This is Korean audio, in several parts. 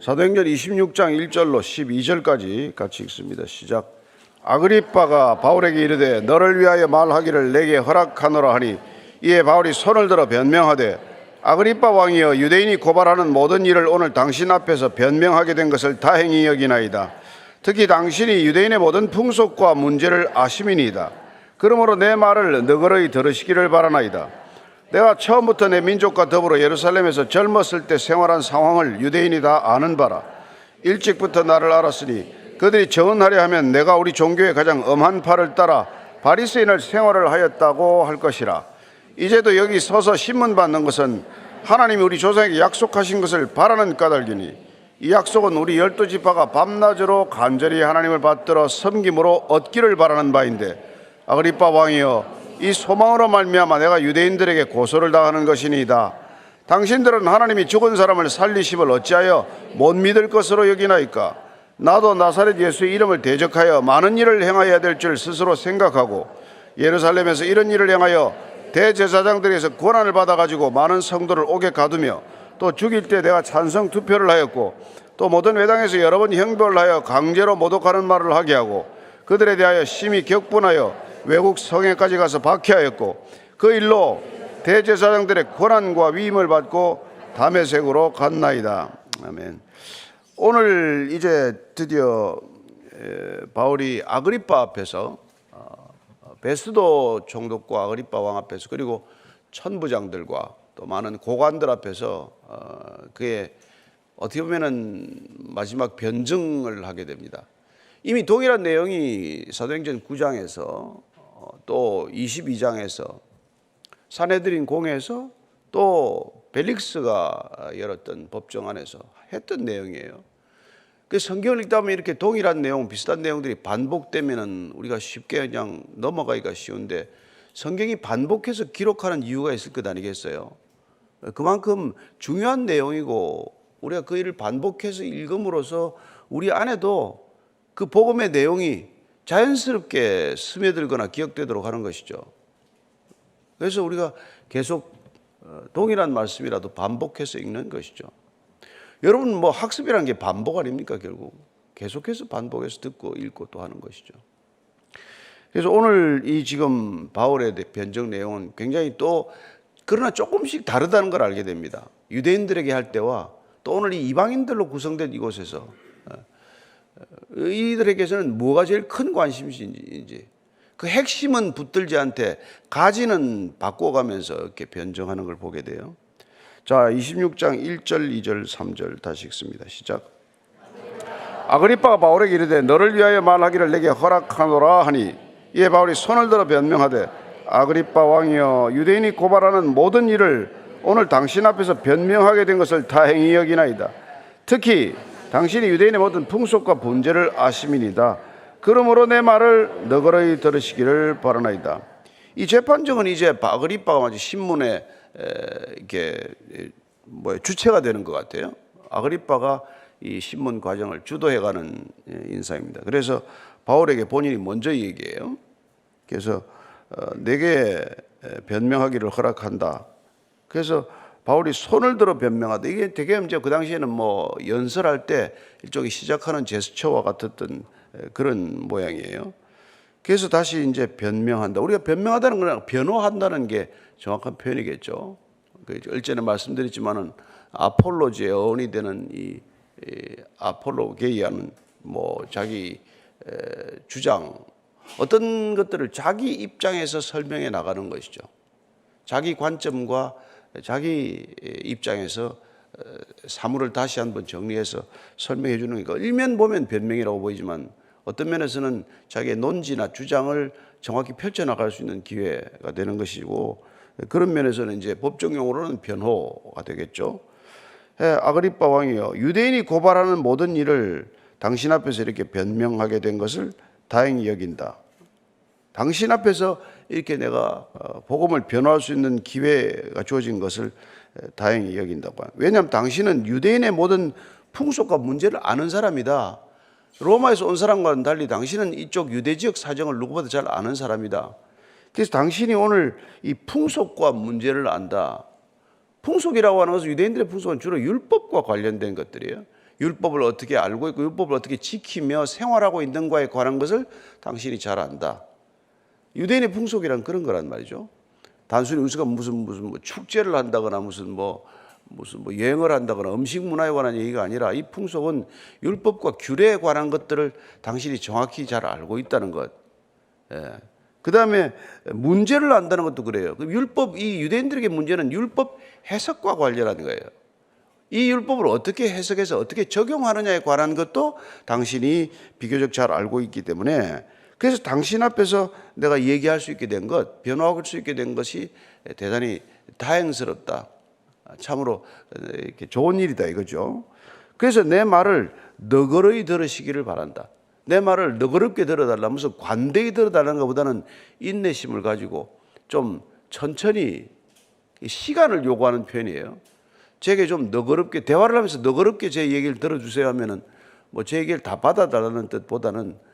사도행전 26장 1절로 12절까지 같이 읽습니다. 시작. 아그리빠가 바울에게 이르되 너를 위하여 말하기를 내게 허락하노라 하니 이에 바울이 손을 들어 변명하되 아그리빠 왕이여 유대인이 고발하는 모든 일을 오늘 당신 앞에서 변명하게 된 것을 다행히 여기나이다. 특히 당신이 유대인의 모든 풍속과 문제를 아심이니이다. 그러므로 내 말을 너그러이 들으시기를 바라나이다. 내가 처음부터 내 민족과 더불어 예루살렘에서 젊었을 때 생활한 상황을 유대인이 다 아는 바라. 일찍부터 나를 알았으니 그들이 정언하려 하면 내가 우리 종교의 가장 엄한 팔을 따라 바리새인을 생활을 하였다고 할 것이라. 이제도 여기 서서 신문 받는 것은 하나님이 우리 조상에게 약속하신 것을 바라는 까닭이니 이 약속은 우리 열두 지파가 밤낮으로 간절히 하나님을 받들어 섬김으로 얻기를 바라는 바인데 아그리빠 왕이여 이 소망으로 말미암아 내가 유대인들에게 고소를 당하는 것이니이다. 당신들은 하나님이 죽은 사람을 살리심을 어찌하여 못 믿을 것으로 여기나이까? 나도 나사렛 예수의 이름을 대적하여 많은 일을 행하여야 될 줄 스스로 생각하고 예루살렘에서 이런 일을 행하여 대제사장들에서 권한을 받아가지고 많은 성도를 옥에 가두며 또 죽일 때 내가 찬성 투표를 하였고 또 모든 회당에서 여러 번 형벌을 하여 강제로 모독하는 말을 하게 하고 그들에 대하여 심히 격분하여 외국 성에까지 가서 박해하였고 그 일로 대제사장들의 권한과 위임을 받고 담에색으로 갔나이다. 아멘. 오늘 이제 드디어 에, 바울이 아그리파 앞에서 어, 베스도 총독과 아그리파 왕 앞에서 그리고 천부장들과 또 많은 고관들 앞에서 어, 그의 어떻게 보면은 마지막 변증을 하게 됩니다. 이미 동일한 내용이 사도행전 9장에서 어, 또 22장에서 사내들인 공회에서 또 벨릭스가 열었던 법정 안에서 했던 내용이에요. 그 성경을 읽다 보면 이렇게 동일한 내용, 비슷한 내용들이 반복되면은 우리가 쉽게 그냥 넘어가기가 쉬운데 성경이 반복해서 기록하는 이유가 있을 것 아니겠어요? 그만큼 중요한 내용이고 우리가 그 일을 반복해서 읽음으로써 우리 안에도 그 복음의 내용이 자연스럽게 스며들거나 기억되도록 하는 것이죠. 그래서 우리가 계속 어, 동일한 말씀이라도 반복해서 읽는 것이죠. 여러분 뭐 학습이라는 게 반복 아닙니까 결국 계속해서 반복해서 듣고 읽고 또 하는 것이죠. 그래서 오늘 이 지금 바울의 변정 내용은 굉장히 또 그러나 조금씩 다르다는 걸 알게 됩니다. 유대인들에게 할 때와 또 오늘 이 이방인들로 구성된 이곳에서 어, 이들에게서는 뭐가 제일 큰 관심인지 그 핵심은 붙들지 않되 가지는 바꿔가면서 이렇게 변정하는 걸 보게 돼요. 자, 26장 1절, 2절, 3절 다시 읽습니다. 시작. 아그리빠가 바울에게 이르되 너를 위하여 말하기를 내게 허락하노라 하니 이에 바울이 손을 들어 변명하되 아그리빠 왕이여 유대인이 고발하는 모든 일을 오늘 당신 앞에서 변명하게 된 것을 다행히 여기나이다. 특히 당신이 유대인의 모든 풍속과 문제를 아심이니다. 그러므로 내 말을 너그러이 들으시기를 바라나이다. 이 재판정은 이제 아그리빠가 마치 신문에 에, 이렇게 뭐 주체가 되는 것 같아요. 아그리빠가 이 신문 과정을 주도해가는 예, 인사입니다. 그래서 바울에게 본인이 먼저 얘기해요. 그래서 어, 내게 변명하기를 허락한다. 그래서 바울이 손을 들어 변명하다. 이게 되게 이제 그 당시에는 뭐 연설할 때 일종의 시작하는 제스처와 같았던 그런 모양이에요. 그래서 다시 이제 변명한다. 우리가 변명하다는 건 변호한다는 게 정확한 표현이겠죠. 그 일전에 말씀드렸지만은 아폴로지의 어원이 되는 이, 이 아폴로게이아는 뭐 자기 에, 주장 어떤 것들을 자기 입장에서 설명해 나가는 것이죠. 자기 관점과 자기 입장에서 사물을 다시 한번 정리해서 설명해 주는 거니까 일면 보면 변명이라고 보이지만 어떤 면에서는 자기의 논지나 주장을 정확히 펼쳐나갈 수 있는 기회가 되는 것이고 그런 면에서는 이제 법정 용어로는 변호가 되겠죠. 예, 아그리빠 왕이요 유대인이 고발하는 모든 일을 당신 앞에서 이렇게 변명하게 된 것을 다행히 여긴다. 당신 앞에서 이렇게 내가 어, 복음을 변호할 수 있는 기회가 주어진 것을 다행히 여긴다고. 왜냐하면 당신은 유대인의 모든 풍속과 문제를 아는 사람이다. 로마에서 온 사람과는 달리 당신은 이쪽 유대 지역 사정을 누구보다 잘 아는 사람이다. 그래서 당신이 오늘 이 풍속과 문제를 안다. 풍속이라고 하는 것은 유대인들의 풍속은 주로 율법과 관련된 것들이에요. 율법을 어떻게 알고 있고 율법을 어떻게 지키며 생활하고 있는가에 관한 것을 당신이 잘 안다. 유대인의 풍속이란 그런 거란 말이죠. 단순히 우리가 무슨 무슨 뭐 축제를 한다거나 무슨 뭐 무슨 뭐 여행을 한다거나 음식 문화에 관한 얘기가 아니라 이 풍속은 율법과 규례에 관한 것들을 당신이 정확히 잘 알고 있다는 것. 예. 그 다음에 문제를 안다는 것도 그래요. 그 율법, 이 유대인들에게 문제는 율법 해석과 관련한 거예요. 이 율법을 어떻게 해석해서 어떻게 적용하느냐에 관한 것도 당신이 비교적 잘 알고 있기 때문에 그래서 당신 앞에서 내가 얘기할 수 있게 된 것, 변화할 수 있게 된 것이 대단히 다행스럽다. 참으로 이렇게 좋은 일이다 이거죠. 그래서 내 말을 너그러이 들으시기를 바란다. 내 말을 너그럽게 들어달라. 무슨 관대히 들어달라는 것보다는 인내심을 가지고 좀 천천히 시간을 요구하는 편이에요. 제게 좀 너그럽게 대화를 하면서 너그럽게 제 얘기를 들어주세요 하면은 뭐 제 얘기를 다 받아달라는 뜻보다는 예,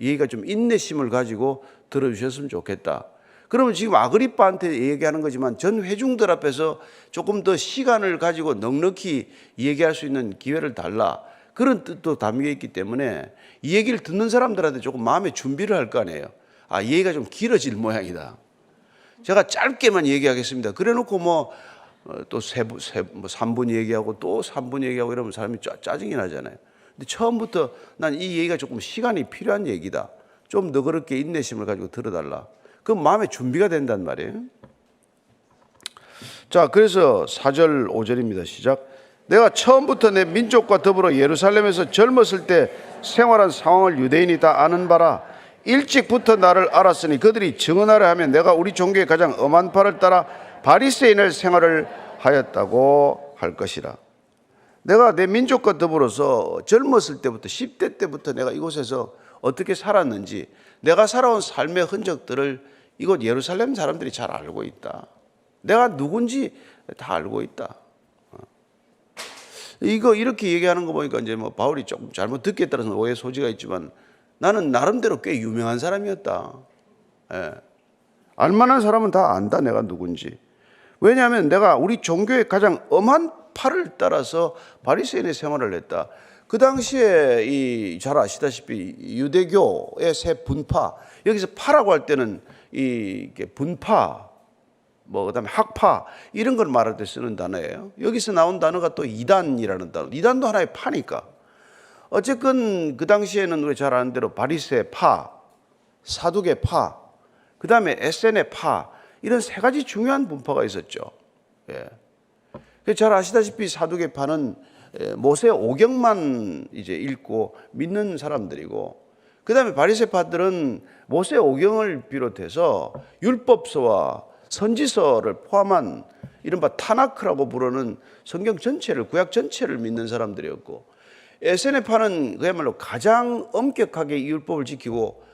얘기가 좀 인내심을 가지고 들어주셨으면 좋겠다. 그러면 지금 아그리빠한테 얘기하는 거지만 전 회중들 앞에서 조금 더 시간을 가지고 넉넉히 얘기할 수 있는 기회를 달라. 그런 뜻도 담겨 있기 때문에 이 얘기를 듣는 사람들한테 조금 마음의 준비를 할 거 아니에요. 아, 이 얘기가 좀 길어질 모양이다. 제가 짧게만 얘기하겠습니다. 그래 놓고 뭐, 또 세, 분- 세, 뭐 3분 얘기하고 또 3분 얘기하고 이러면 사람이 짜, 짜증이 나잖아요. 근데 처음부터 난 이 얘기가 조금 시간이 필요한 얘기다. 좀 너그럽게 인내심을 가지고 들어달라. 그 마음의 준비가 된단 말이에요. 자, 그래서 4절 5절입니다. 시작. 내가 처음부터 내 민족과 더불어 예루살렘에서 젊었을 때 생활한 상황을 유대인이 다 아는 바라. 일찍부터 나를 알았으니 그들이 증언하려 하면 내가 우리 종교의 가장 엄한 팔을 따라 바리새인의 생활을 하였다고 할 것이라. 내가 내 민족과 더불어서 젊었을 때부터 10대 때부터 내가 이곳에서 어떻게 살았는지 내가 살아온 삶의 흔적들을 이곳 예루살렘 사람들이 잘 알고 있다. 내가 누군지 다 알고 있다. 어. 이거 이렇게 얘기하는 거 보니까 이제 뭐 바울이 조금 잘못 듣기에 따라서 오해 소지가 있지만 나는 나름대로 꽤 유명한 사람이었다. 예. 알만한 사람은 다 안다 내가 누군지. 왜냐하면 내가 우리 종교의 가장 엄한 팔을 따라서 바리새인의 생활을 했다. 그 당시에 이 잘 아시다시피 유대교의 세 분파 여기서 파라고 할 때는 이 분파 뭐 그다음에 학파 이런 걸 말할 때 쓰는 단어예요. 여기서 나온 단어가 또 이단이라는 단어. 이단도 하나의 파니까. 어쨌건 그 당시에는 우리 잘 아는 대로 바리새 파, 사두개 파, 그다음에 에센의 파 이런 세 가지 중요한 분파가 있었죠. 예. 그잘 아시다시피 사두개파는 에, 모세 오경만 이제 읽고 믿는 사람들이고 그 다음에 바리새파들은 모세 오경을 비롯해서 율법서와 선지서를 포함한 이른바 타나크라고 부르는 성경 전체를 구약 전체를 믿는 사람들이었고 에세네파는 그야말로 가장 엄격하게 이 율법을 지키고 에,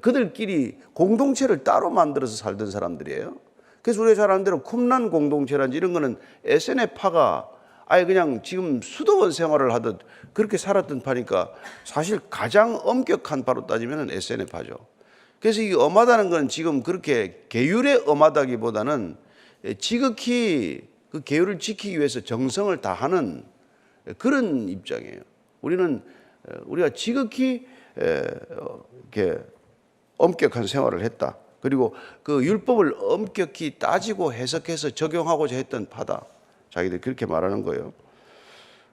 그들끼리 공동체를 따로 만들어서 살던 사람들이에요. 그래서 우리가 잘 아는 대로 쿰란 공동체라든지 이런 거는 에세네파가 아예 그냥 지금 수도원 생활을 하듯 그렇게 살았던 파니까 사실 가장 엄격한 파로 따지면 에세네파죠. 그래서 이 엄하다는 건 지금 그렇게 계율의 엄하다기보다는 지극히 그 계율을 지키기 위해서 정성을 다하는 그런 입장이에요. 우리는 어, 우리가 지극히 에, 어, 이렇게 엄격한 생활을 했다. 그리고 그 율법을 엄격히 따지고 해석해서 적용하고자 했던 파다. 자기들 그렇게 말하는 거예요.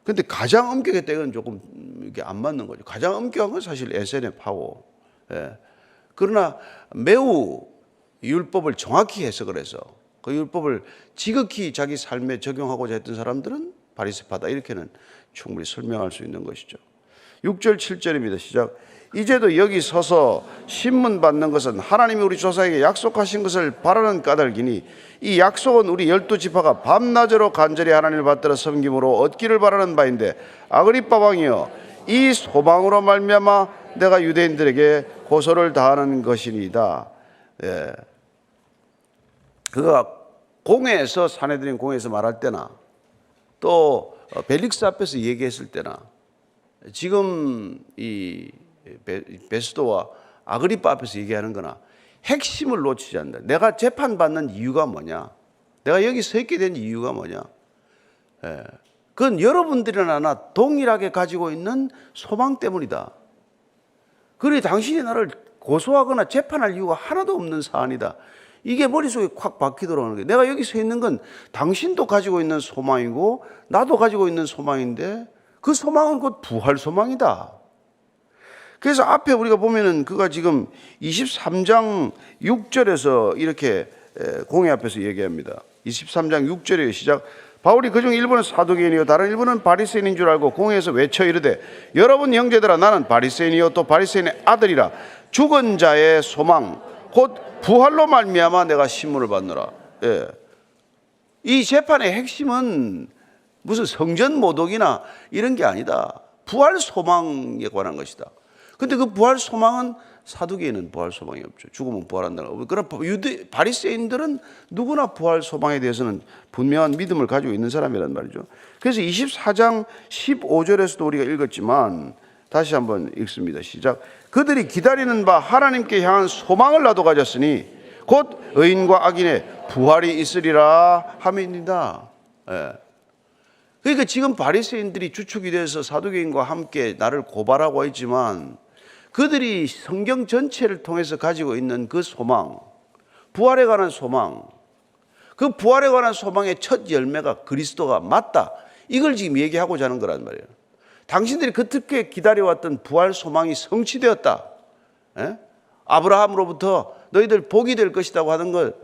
근데 가장 엄격했다 이건 조금 이게 안 맞는 거죠. 가장 엄격한 건 사실 파고. 예. 그러나 매우 율법을 정확히 해석을 해서 그 율법을 지극히 자기 삶에 적용하고자 했던 사람들은 바리새파다 이렇게는 충분히 설명할 수 있는 것이죠. 6절 7절입니다. 시작. 이제도 여기 서서 신문 받는 것은 하나님이 우리 조사에게 약속하신 것을 바라는 까닭이니 이 약속은 우리 열두 지파가 밤낮으로 간절히 하나님을 받들어 섬김으로 얻기를 바라는 바인데 아그리빠 왕이여 이 소망으로 말미암아 내가 유대인들에게 고소를 다하는 것이니이다. 예. 그가 공회에서 사내들인 공회에서 말할 때나 또 벨릭스 앞에서 얘기했을 때나 지금 이 베- 베스도와 아그리파 앞에서 얘기하는 거나 핵심을 놓치지 않는다. 내가 재판받는 이유가 뭐냐? 내가 여기 서 있게 된 이유가 뭐냐? 예. 그건 여러분들이나 나 동일하게 가지고 있는 소망 때문이다. 그래 당신이 나를 고소하거나 재판할 이유가 하나도 없는 사안이다. 이게 머릿속에 콱 박히도록 하는 거예요. 내가 여기 서 있는 건 당신도 가지고 있는 소망이고 나도 가지고 있는 소망인데 그 소망은 곧 부활 소망이다. 그래서 앞에 우리가 보면은 그가 지금 23장 6절에서 이렇게 에, 공회 앞에서 얘기합니다. 23장 6절에 시작. 바울이 그중 일부는 사두개인이요 다른 일부는 바리새인인 줄 알고 공회에서 외쳐 이르되 여러분 형제들아 나는 바리새인이요 또 바리새인의 아들이라 죽은 자의 소망 곧 부활로 말미암아 내가 신문을 받노라. 예. 이 재판의 핵심은 무슨 성전 모독이나 이런 게 아니다. 부활 소망에 관한 것이다. 근데 그 부활 소망은 사두개인은 부활 소망이 없죠. 죽으면 부활한다는 거. 그러나 유대 바리새인들은 누구나 부활 소망에 대해서는 분명한 믿음을 가지고 있는 사람이란 말이죠. 그래서 24장 15절에서도 우리가 읽었지만 다시 한번 읽습니다. 시작. 그들이 기다리는 바 하나님께 향한 소망을 나도 가졌으니 곧 의인과 악인의 부활이 있으리라 함이니라. 예. 그러니까 지금 바리새인들이 주축이 돼서 사두개인과 함께 나를 고발하고 있지만 그들이 성경 전체를 통해서 가지고 있는 그 소망, 부활에 관한 소망, 그 부활에 관한 소망의 첫 열매가 그리스도가 맞다. 이걸 지금 얘기하고자 하는 거란 말이에요. 당신들이 그렇게 기다려왔던 부활 소망이 성취되었다. 예? 아브라함으로부터 너희들 복이 될 것이라고 하는 걸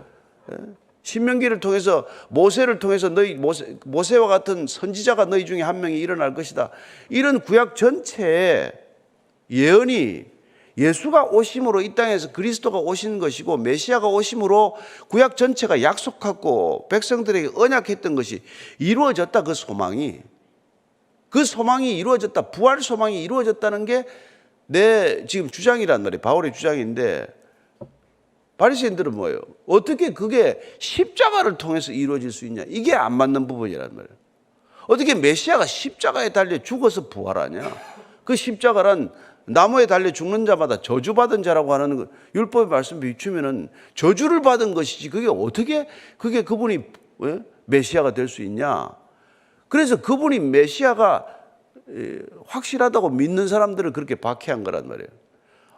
예? 신명기를 통해서 모세를 통해서 너희 모세, 모세와 같은 선지자가 너희 중에 한 명이 일어날 것이다. 이런 구약 전체에 예언이 예수가 오심으로 이 땅에서 그리스도가 오신 것이고 메시아가 오심으로 구약 전체가 약속하고 백성들에게 언약했던 것이 이루어졌다 그 소망이 그 소망이 이루어졌다 부활 소망이 이루어졌다는 게 내 지금 주장이란 말이에요 바울의 주장인데 바리새인들은 뭐예요? 어떻게 그게 십자가를 통해서 이루어질 수 있냐? 이게 안 맞는 부분이란 말이에요. 어떻게 메시아가 십자가에 달려 죽어서 부활하냐? 그 십자가란 나무에 달려 죽는 자마다 저주받은 자라고 하는 거, 율법의 말씀 비추면은 저주를 받은 것이지 그게 어떻게 그게 그분이 왜? 메시아가 될 수 있냐? 그래서 그분이 메시아가 에, 확실하다고 믿는 사람들을 그렇게 박해한 거란 말이에요.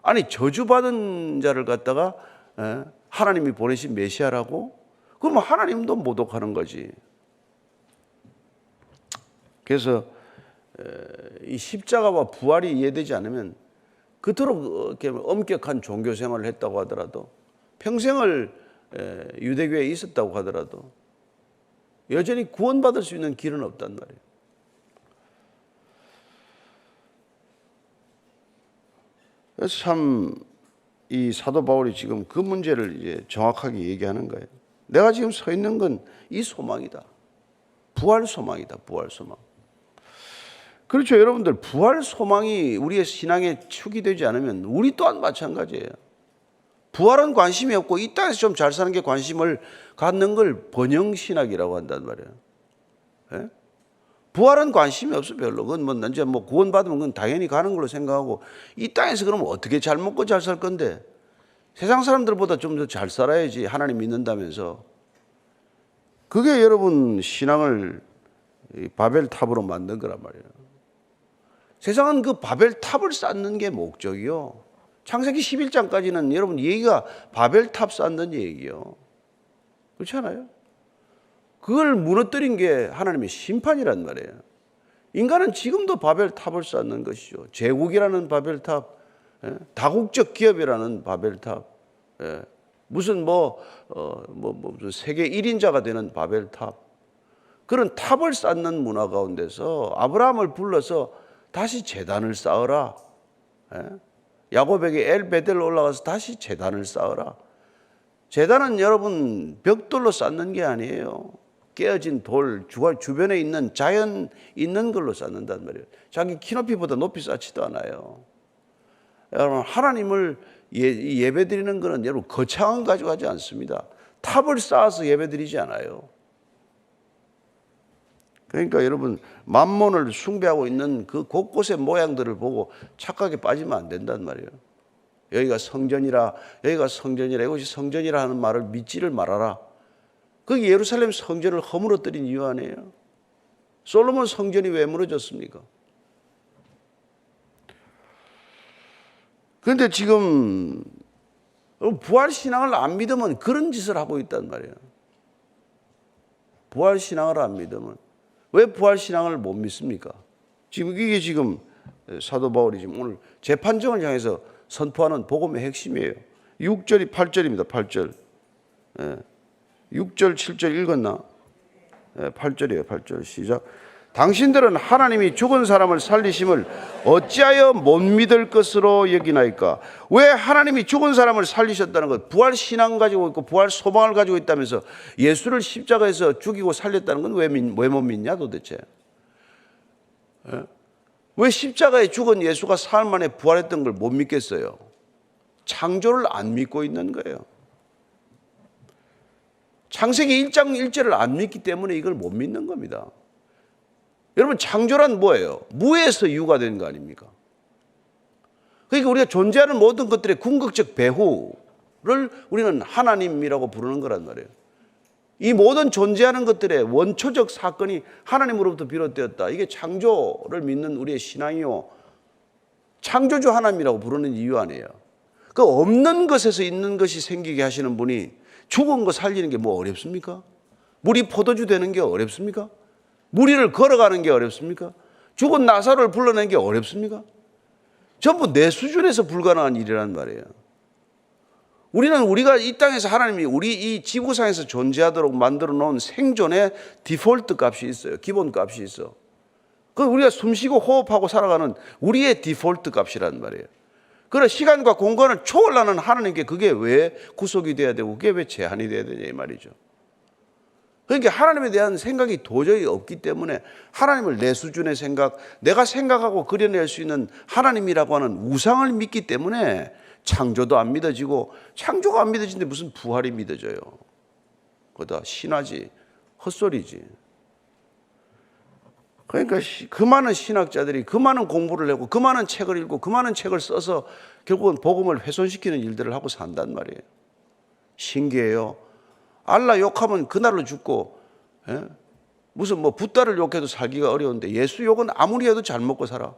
아니 저주받은 자를 갖다가 에, 하나님이 보내신 메시아라고? 그러면 하나님도 모독하는 거지. 그래서 에, 이 십자가와 부활이 이해되지 않으면 그토록 이렇게 엄격한 종교 생활을 했다고 하더라도 평생을 에, 유대교에 있었다고 하더라도 여전히 구원받을 수 있는 길은 없단 말이에요. 그래서 참 이 사도 바울이 지금 그 문제를 이제 정확하게 얘기하는 거예요. 내가 지금 서 있는 건 이 소망이다. 부활 소망이다. 부활 소망. 그렇죠. 여러분들 부활 소망이 우리의 신앙의 축이 되지 않으면 우리 또한 마찬가지예요. 부활은 관심이 없고 이 땅에서 좀 잘 사는 게 관심을 갖는 걸 번영 신학이라고 한단 말이에요. 예? 부활은 관심이 없어 별로. 그건 뭐 이제 뭐 구원 받으면 그건 당연히 가는 걸로 생각하고 이 땅에서 그러면 어떻게 잘 먹고 잘 살 건데 세상 사람들보다 좀 더 잘 살아야지 하나님 믿는다면서 그게 여러분 신앙을 이 바벨 탑으로 만든 거란 말이에요. 세상은 그 바벨 탑을 쌓는 게 목적이요. 창세기 11장까지는 여러분 얘기가 바벨 탑 쌓는 얘기요. 그렇지 않아요? 그걸 무너뜨린 게 하나님의 심판이란 말이에요. 인간은 지금도 바벨 탑을 쌓는 것이죠. 제국이라는 바벨 탑, 예? 다국적 기업이라는 바벨 탑, 예? 무슨 뭐, 어, 뭐, 뭐 무슨 세계 1인자가 되는 바벨 탑. 그런 탑을 쌓는 문화 가운데서 아브라함을 불러서 다시 재단을 쌓으라. 예? 야곱에게 엘 베델 올라가서 다시 재단을 쌓으라. 재단은 여러분 벽돌로 쌓는 게 아니에요. 깨어진 돌, 주변에 있는 자연 있는 걸로 쌓는단 말이에요. 자기 키 높이보다 높이 쌓지도 않아요. 여러분 하나님을 예, 배 드리는 것은 여러분 거창한 가지고 하지 않습니다. 탑을 쌓아서 예배 드리지 않아요. 그러니까 여러분 만몬을 숭배하고 있는 그 곳곳의 모양들을 보고 착각에 빠지면 안 된단 말이에요. 여기가 성전이라 여기가 성전이라 이것이 성전이라 하는 말을 믿지를 말아라. 그 예루살렘 성전을 허물어뜨린 이유 아니에요. 솔로몬 성전이 왜 무너졌습니까? 그런데 지금 부활 신앙을 안 믿으면 그런 짓을 하고 있단 말이에요. 부활 신앙을 안 믿으면 왜 부활 신앙을 못 믿습니까? 지금 이게 지금 사도 바울이 지금 오늘 재판정을 향해서 선포하는 복음의 핵심이에요. 6절이 8절입니다. 8절. 예. 6절 7절 읽었나? 예, 8절이에요. 8절 시작. 당신들은 하나님이 죽은 사람을 살리심을 어찌하여 못 믿을 것으로 여기나이까? 왜 하나님이 죽은 사람을 살리셨다는 것, 부활 신앙 가지고 있고 부활 소망을 가지고 있다면서 예수를 십자가에서 죽이고 살렸다는 건 왜못 믿냐 도대체? 예? 왜 십자가에 죽은 예수가 사흘 만에 부활했던 걸 못 믿겠어요? 창조를 안 믿고 있는 거예요. 창세기 1장 1절을 안 믿기 때문에 이걸 못 믿는 겁니다. 여러분 창조란 뭐예요? 무에서 유가 된 거 아닙니까? 그러니까 우리가 존재하는 모든 것들의 궁극적 배후를 우리는 하나님이라고 부르는 거란 말이에요. 이 모든 존재하는 것들의 원초적 사건이 하나님으로부터 비롯되었다. 이게 창조를 믿는 우리의 신앙이요. 창조주 하나님이라고 부르는 이유 아니에요. 그 없는 것에서 있는 것이 생기게 하시는 분이 죽은 거 살리는 게 뭐 어렵습니까? 물이 포도주 되는 게 어렵습니까? 무리를 걸어가는 게 어렵습니까? 죽은 나사로를 불러내는 게 어렵습니까? 전부 내 수준에서 불가능한 일이란 말이에요. 우리는 우리가 이 땅에서 하나님이 우리 이 지구상에서 존재하도록 만들어 놓은 생존의 디폴트 값이 있어요. 기본 값이 있어. 그 우리가 숨 쉬고 호흡하고 살아가는 우리의 디폴트 값이란 말이에요. 그런 시간과 공간을 초월하는 하나님께 그게 왜 구속이 돼야 되고 그게 왜 제한이 돼야 되냐 이 말이죠. 그러니까 하나님에 대한 생각이 도저히 없기 때문에 하나님을 내 수준의 생각, 내가 생각하고 그려낼 수 있는 하나님이라고 하는 우상을 믿기 때문에 창조도 안 믿어지고 창조가 안 믿어지는데 무슨 부활이 믿어져요. 그다 신화지, 헛소리지. 그러니까 그 많은 신학자들이 그 많은 공부를 하고 그 많은 책을 읽고 그 많은 책을 써서 결국은 복음을 훼손시키는 일들을 하고 산단 말이에요. 신기해요. 알라 욕하면 그날로 죽고 예? 무슨 뭐 붓다를 욕해도 살기가 어려운데 예수 욕은 아무리 해도 잘 먹고 살아.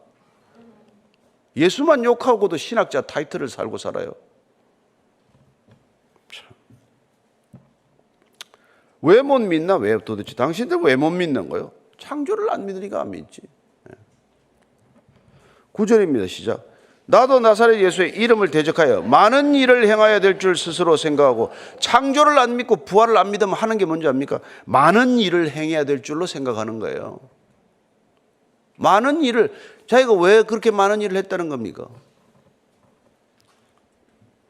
예수만 욕하고도 신학자 타이틀을 살고 살아요. 왜 못 믿나? 왜 도대체 당신들 왜 못 믿는 거요? 창조를 안 믿으니까 안 믿지. 9절입니다. 시작. 나도 나사렛 예수의 이름을 대적하여 많은 일을 행하여야 될 줄 스스로 생각하고 창조를 안 믿고 부활을 안 믿으면 하는 게 뭔지 압니까? 많은 일을 행해야 될 줄로 생각하는 거예요. 많은 일을 자기가 왜 그렇게 많은 일을 했다는 겁니까?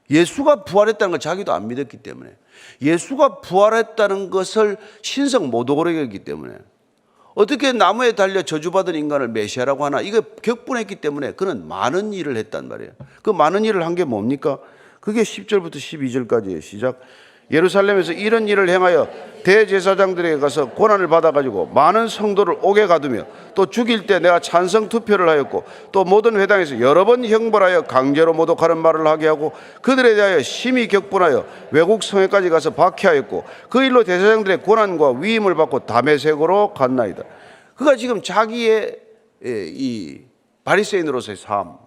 예수가 부활했다는 걸 자기도 안 믿었기 때문에 예수가 부활했다는 것을 신성 모독으로 여겼기 때문에 어떻게 나무에 달려 저주받은 인간을 메시아라고 하나 이거 격분했기 때문에 그는 많은 일을 했단 말이에요. 그 많은 일을 한 게 뭡니까? 그게 10절부터 12절까지의 시작. 예루살렘에서 이런 일을 행하여 대제사장들에게 가서 고난을 받아가지고 많은 성도를 옥에 가두며 또 죽일 때 내가 찬성 투표를 하였고 또 모든 회당에서 여러 번 형벌하여 강제로 모독하는 말을 하게 하고 그들에 대하여 심히 격분하여 외국 성에까지 가서 박해하였고 그 일로 대제사장들의 고난과 위임을 받고 담에색으로 갔나이다. 그가 지금 자기의 예, 이 바리새인으로서의 삶,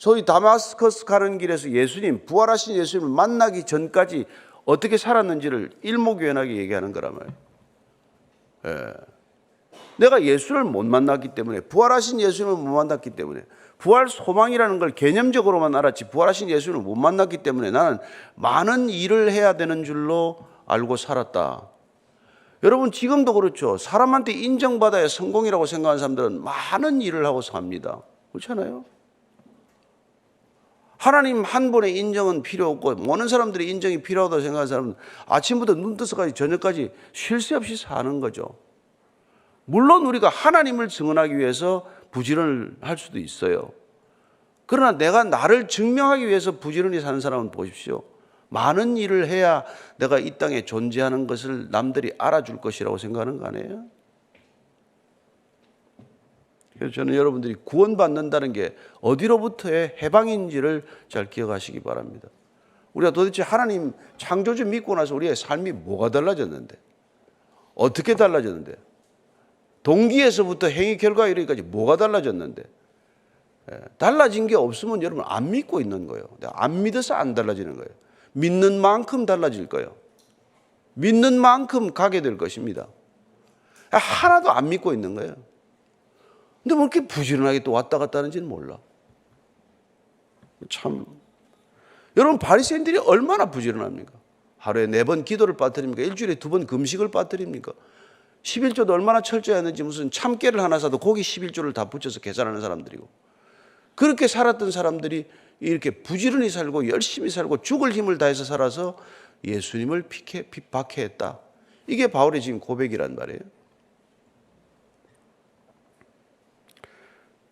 소위 다마스커스 가는 길에서 예수님 부활하신 예수님을 만나기 전까지 어떻게 살았는지를 일목요연하게 얘기하는 거란 말이에요. 예. 내가 예수를 못 만났기 때문에 부활하신 예수님을 못 만났기 때문에 부활 소망이라는 걸 개념적으로만 알았지 부활하신 예수님을 못 만났기 때문에 나는 많은 일을 해야 되는 줄로 알고 살았다. 여러분 지금도 그렇죠. 사람한테 인정받아야 성공이라고 생각하는 사람들은 많은 일을 하고 삽니다. 그렇잖아요. 하나님 한 분의 인정은 필요 없고 모든 사람들이 인정이 필요하다고 생각하는 사람은 아침부터 눈 뜨서까지 저녁까지 쉴 새 없이 사는 거죠. 물론 우리가 하나님을 증언하기 위해서 부지런을 할 수도 있어요. 그러나 내가 나를 증명하기 위해서 부지런히 사는 사람은 보십시오. 많은 일을 해야 내가 이 땅에 존재하는 것을 남들이 알아줄 것이라고 생각하는 거 아니에요? 그래서 저는 여러분들이 구원받는다는 게 어디로부터의 해방인지를 잘 기억하시기 바랍니다. 우리가 도대체 하나님 창조주 믿고 나서 우리의 삶이 뭐가 달라졌는데? 어떻게 달라졌는데? 동기에서부터 행위 결과 이르기까지 뭐가 달라졌는데? 예, 달라진 게 없으면 여러분 안 믿고 있는 거예요. 안 믿어서 안 달라지는 거예요. 믿는 만큼 달라질 거예요. 믿는 만큼 가게 될 것입니다. 하나도 안 믿고 있는 거예요. 근데 뭐 이렇게 부지런하게 또 왔다 갔다 하는지는 몰라. 참. 여러분, 바리새인들이 얼마나 부지런합니까? 하루에 네 번 기도를 빠뜨립니까? 일주일에 두 번 금식을 빠뜨립니까? 11조도 얼마나 철저했는지 무슨 참깨를 하나 사도 고기 11조를 다 붙여서 계산하는 사람들이고. 그렇게 살았던 사람들이 이렇게 부지런히 살고 열심히 살고 죽을 힘을 다해서 살아서 예수님을 피해, 박해했다. 이게 바울의 지금 고백이란 말이에요.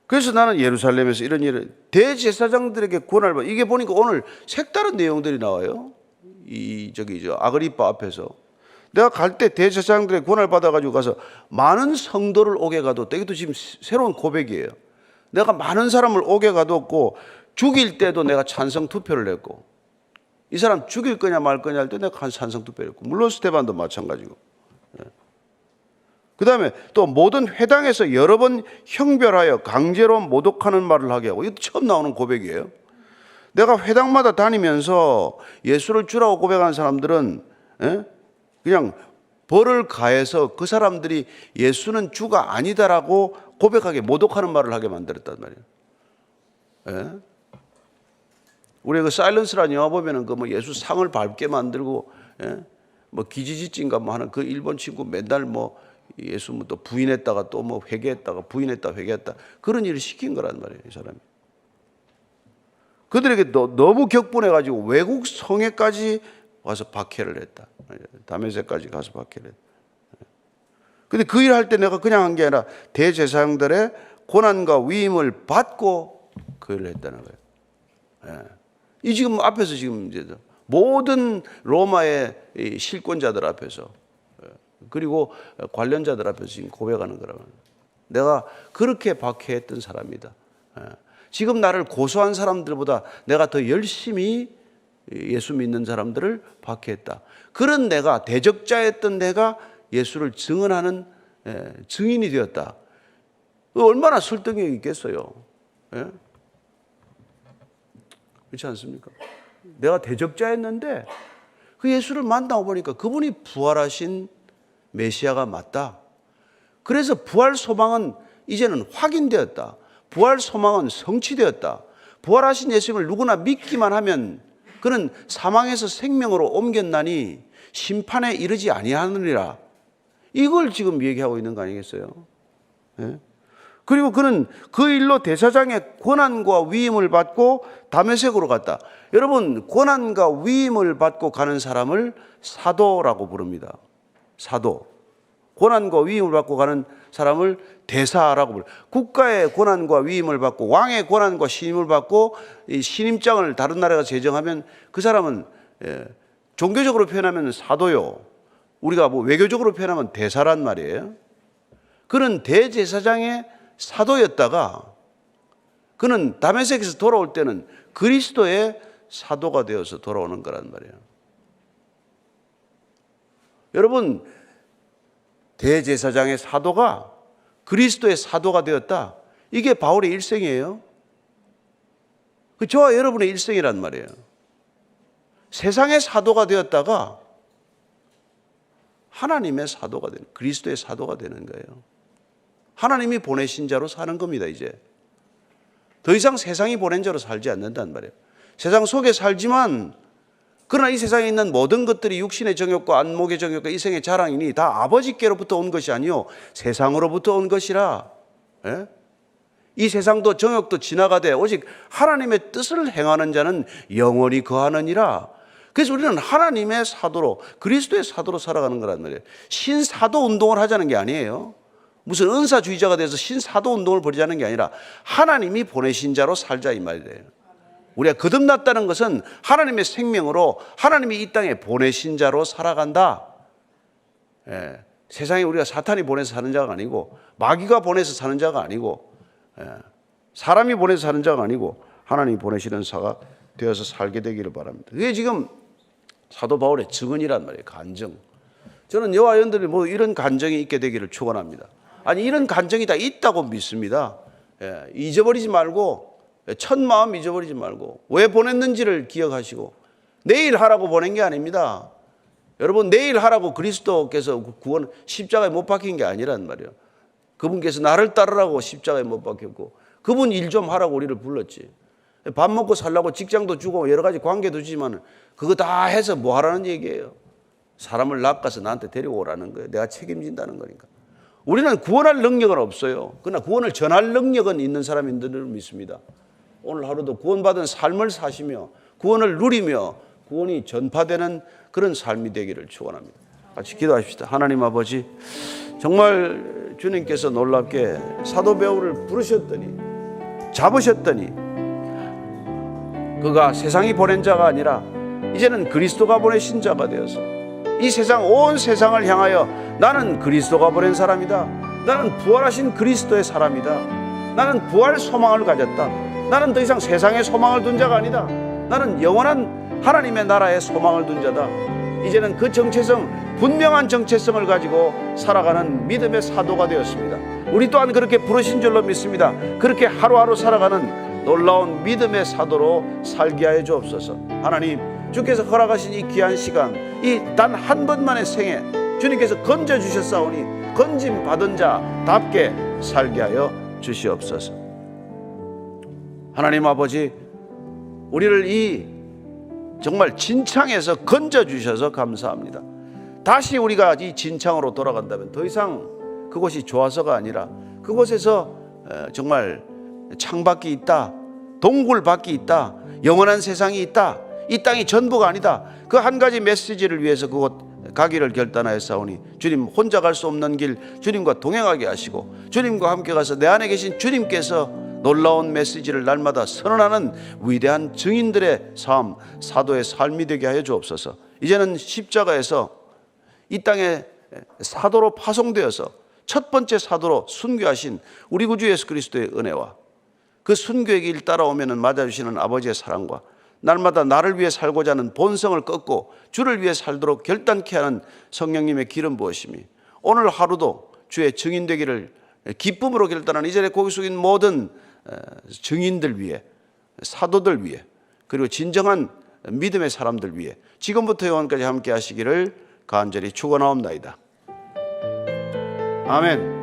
그래서 나는 예루살렘에서 이런 일을 대제사장들에게 권한을 받. 이게 보니까 오늘 색다른 내용들이 나와요. 이 저기 저 아그리파 앞에서 내가 갈 때 대제사장들의 권한을 받아가지고 가서 많은 성도를 오게 가뒀다. 이것도 지금 새로운 고백이에요. 내가 많은 사람을 오게 가뒀고 죽일 때도 내가 찬성 투표를 했고 이 사람 죽일 거냐 말 거냐 할 때 내가 한 찬성 투표를 했고 물론 스테반도 마찬가지고 그 다음에 또 모든 회당에서 여러 번 형별하여 강제로 모독하는 말을 하게 하고 이거 처음 나오는 고백이에요. 내가 회당마다 다니면서 예수를 주라고 고백하는 사람들은 예? 그냥 벌을 가해서 그 사람들이 예수는 주가 아니다라고 고백하게 모독하는 말을 하게 만들었단 말이에요. 예? 우리 그 사일런스라는 영화 보면은 그 뭐 예수 상을 밟게 만들고 예? 뭐 기지지진가 뭐 하는 그 일본 친구 맨날 뭐 예수 뭐또 부인했다가 또 뭐 회개했다가 부인했다 회개했다 그런 일을 시킨 거란 말이에요 이 사람이. 그들에게 너, 너무 격분해 가지고 외국 성에까지 와서 박해를 했다. 다메섹까지 가서 박해를 했다. 근데 그 일을 할때 내가 그냥 한 게 아니라 대제사장들의 고난과 위임을 받고 그 일을 했다는 거예요. 예. 이 지금 앞에서 지금 이제 모든 로마의 이 실권자들 앞에서 예. 그리고 관련자들 앞에서 지금 고백하는 거라고. 내가 그렇게 박해했던 사람이다. 예. 지금 나를 고소한 사람들보다 내가 더 열심히 예수 믿는 사람들을 박해했다. 그런 내가 대적자였던 내가 예수를 증언하는 예, 증인이 되었다. 얼마나 설득력이 있겠어요. 예? 그렇지 않습니까? 내가 대적자였는데 그 예수를 만나고 보니까 그분이 부활하신 메시아가 맞다. 그래서 부활 소망은 이제는 확인되었다. 부활 소망은 성취되었다. 부활하신 예수님을 누구나 믿기만 하면 그는 사망에서 생명으로 옮겼나니 심판에 이르지 아니하느니라. 이걸 지금 얘기하고 있는 거 아니겠어요? 예? 그리고 그는 그 일로 대사장의 권한과 위임을 받고 다메섹으로 갔다. 여러분, 권한과 위임을 받고 가는 사람을 사도라고 부릅니다. 사도. 권한과 위임을 받고 가는 사람을 대사라고 불러. 국가의 권한과 위임을 받고 왕의 권한과 신임을 받고 이 신임장을 다른 나라가 제정하면 그 사람은 예, 종교적으로 표현하면 사도요. 우리가 뭐 외교적으로 표현하면 대사란 말이에요. 그는 대제사장의 사도였다가 그는 다메섹에서 돌아올 때는 그리스도의 사도가 되어서 돌아오는 거란 말이에요. 여러분 대제사장의 사도가 그리스도의 사도가 되었다. 이게 바울의 일생이에요. 그 저와 여러분의 일생이란 말이에요. 세상의 사도가 되었다가 하나님의 사도가 되는 그리스도의 사도가 되는 거예요. 하나님이 보내신 자로 사는 겁니다, 이제. 더 이상 세상이 보낸 자로 살지 않는단 말이에요. 세상 속에 살지만 그러나 이 세상에 있는 모든 것들이 육신의 정욕과 안목의 정욕과 이생의 자랑이니 다 아버지께로부터 온 것이 아니요 세상으로부터 온 것이라. 예? 이 세상도 정욕도 지나가되 오직 하나님의 뜻을 행하는 자는 영원히 거하느니라. 그래서 우리는 하나님의 사도로 그리스도의 사도로 살아가는 거란 말이에요. 신사도 운동을 하자는 게 아니에요. 무슨 은사주의자가 돼서 신사도 운동을 벌이자는 게 아니라 하나님이 보내신 자로 살자 이 말이에요. 우리가 거듭났다는 것은 하나님의 생명으로 하나님이 이 땅에 보내신 자로 살아간다. 예, 세상에 우리가 사탄이 보내서 사는 자가 아니고 마귀가 보내서 사는 자가 아니고 예, 사람이 보내서 사는 자가 아니고 하나님이 보내시는 사가 되어서 살게 되기를 바랍니다. 그게 지금 사도 바울의 증언이란 말이에요. 간증. 저는 여와 연들이 뭐 이런 간증이 있게 되기를 축원합니다. 아니 이런 간정이 다 있다고 믿습니다. 예, 잊어버리지 말고 예, 첫 마음 잊어버리지 말고 왜 보냈는지를 기억하시고 내일 하라고 보낸 게 아닙니다. 여러분 내일 하라고 그리스도께서 구원 십자가에 못 박힌 게 아니란 말이에요. 그분께서 나를 따르라고 십자가에 못 박혔고 그분 일 좀 하라고 우리를 불렀지. 밥 먹고 살라고 직장도 주고 여러 가지 관계도 주지만 그거 다 해서 뭐 하라는 얘기예요. 사람을 낚아서 나한테 데리고 오라는 거예요. 내가 책임진다는 거니까. 우리는 구원할 능력은 없어요. 그러나 구원을 전할 능력은 있는 사람인 줄 믿습니다. 오늘 하루도 구원받은 삶을 사시며 구원을 누리며 구원이 전파되는 그런 삶이 되기를 축원합니다. 같이 기도합시다. 하나님 아버지 정말 주님께서 놀랍게 사도 베울을 부르셨더니 잡으셨더니 그가 세상이 보낸 자가 아니라 이제는 그리스도가 보내신 자가 되어서 이 세상 온 세상을 향하여 나는 그리스도가 보낸 사람이다. 나는 부활하신 그리스도의 사람이다. 나는 부활 소망을 가졌다. 나는 더 이상 세상에 소망을 둔 자가 아니다. 나는 영원한 하나님의 나라에 소망을 둔 자다. 이제는 그 정체성, 분명한 정체성을 가지고 살아가는 믿음의 사도가 되었습니다. 우리 또한 그렇게 부르신 줄로 믿습니다. 그렇게 하루하루 살아가는 놀라운 믿음의 사도로 살게 하여 주옵소서. 하나님, 주께서 허락하신 이 귀한 시간, 이 단 한 번만의 생에 주님께서 건져 주셨사오니 건짐 받은 자답게 살게 하여 주시옵소서. 하나님 아버지, 우리를 이 정말 진창에서 건져 주셔서 감사합니다. 다시 우리가 이 진창으로 돌아간다면 더 이상 그곳이 좋아서가 아니라 그곳에서 어, 정말 창밖이 있다, 동굴밖이 있다, 영원한 세상이 있다. 이 땅이 전부가 아니다. 그 한 가지 메시지를 위해서 그곳 가기를 결단하였사오니 주님 혼자 갈 수 없는 길 주님과 동행하게 하시고 주님과 함께 가서 내 안에 계신 주님께서 놀라운 메시지를 날마다 선언하는 위대한 증인들의 삶, 사도의 삶이 되게 하여 주옵소서. 이제는 십자가에서 이 땅에 사도로 파송되어서 첫 번째 사도로 순교하신 우리 구주 예수 그리스도의 은혜와 그 순교의 길 따라오면 맞아주시는 아버지의 사랑과 날마다 나를 위해 살고자 하는 본성을 꺾고 주를 위해 살도록 결단케 하는 성령님의 기름 부으심이 오늘 하루도 주의 증인 되기를 기쁨으로 결단하는 이전에 고기 숙인 모든 어, 증인들 위해 사도들 위해 그리고 진정한 믿음의 사람들 위해 지금부터 영원까지 함께 하시기를 간절히 축원하옵나이다. 아멘.